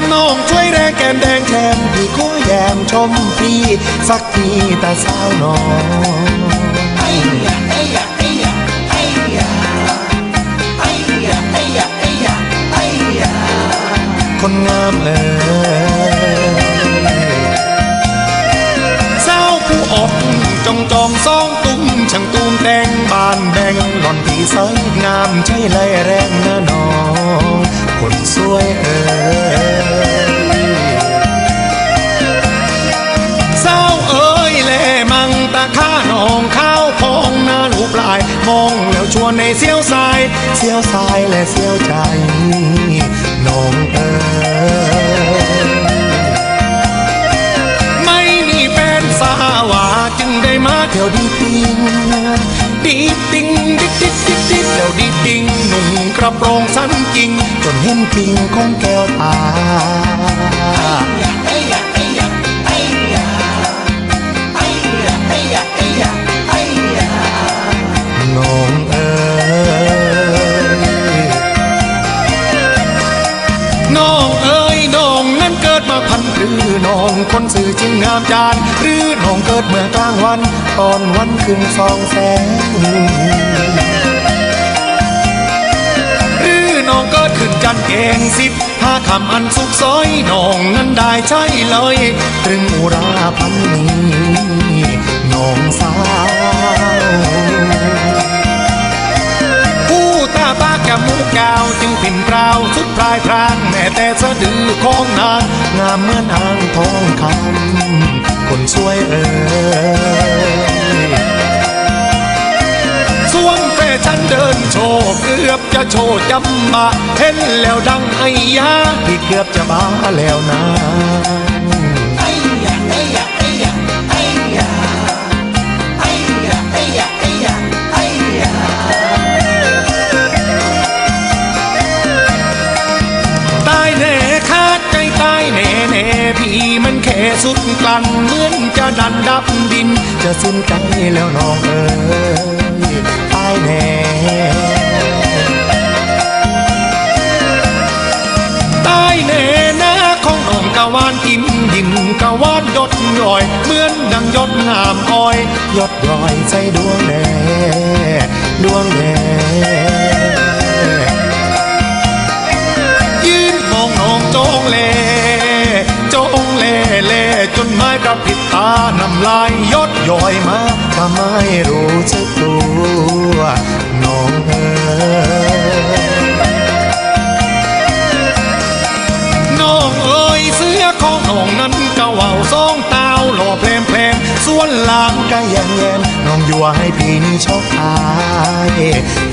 มน้องช่วยแรงแก้มแดงแถมพี่ขอแยมชมพี่สักทีตาสาวน้องคนงามเอ่ยสาวผู้อกจองจองสองตุ้มช่างตูมแดงบานแดงหล่อนที่สวยงามใช่ไรแรงนะน้อง คนสวยเอ่ย ตาข้าน้องข้าวพองน้าลูกลาย มองแล้วชวนในเสียวสายเสียวสายและเสียวใจน้องเอ๋ยไม่มีแฟนสาวาจึงได้มาเที่ยวดีติงดีติงดิดดิดดิดดิดเที่ยวดีติงหนุ่งกระโปรงสั้นจริง จนเห็นปิงของแก้วตา องเอ๋ยน้องนั้นเกิดมาพันหรือน้องคนสื่อจึงงามจานหรือน้องเกิดเมื่อกลางวัน ตอนวันขึ้นสองแสงหรือน้องเกิดขึ้นจันเกงสิบห้าคำอันสุกซอยน้องนั้นได้ใช่เลยตรึงอุราพันนี้น้องสาว ปิ่นเปล่าสุดปลายพรางแม่แต่สะดือของนางงามเหมือนอ่างทองคำคนสวยเอ่ยสวมแฟชั่นเดินโชว์เกือบจะโชว์จำมาเห็นแล้วดังไอ้ยาพี่เกือบจะบ้าแล้วนะายแน่แน่พี่มันแค่สุดกลั้นเหมือนจะดันดับดิน จะสิ้นใจแล้วน้องเอ๋ยตายแน่ตายแน่นะของน้องกะวานกินยินกะวานยดย่อย เหมือนดังยดงามอ้อยยดย่อยใจดวงแน่ดวงแน่ จองเล่เล่จนไม้กระพริบตานำลายยดย่อยมาทำไมรู้สึกตัวน้องเอ๋น้องเอ๋ยเสื้อของน้องนั้นกะว่าวสองตาวหล่อเพลมเพลมส่วนหลางก็แยงแยนน้องยัวให้พี่นี่ชอกตาย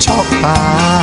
ชอกตาย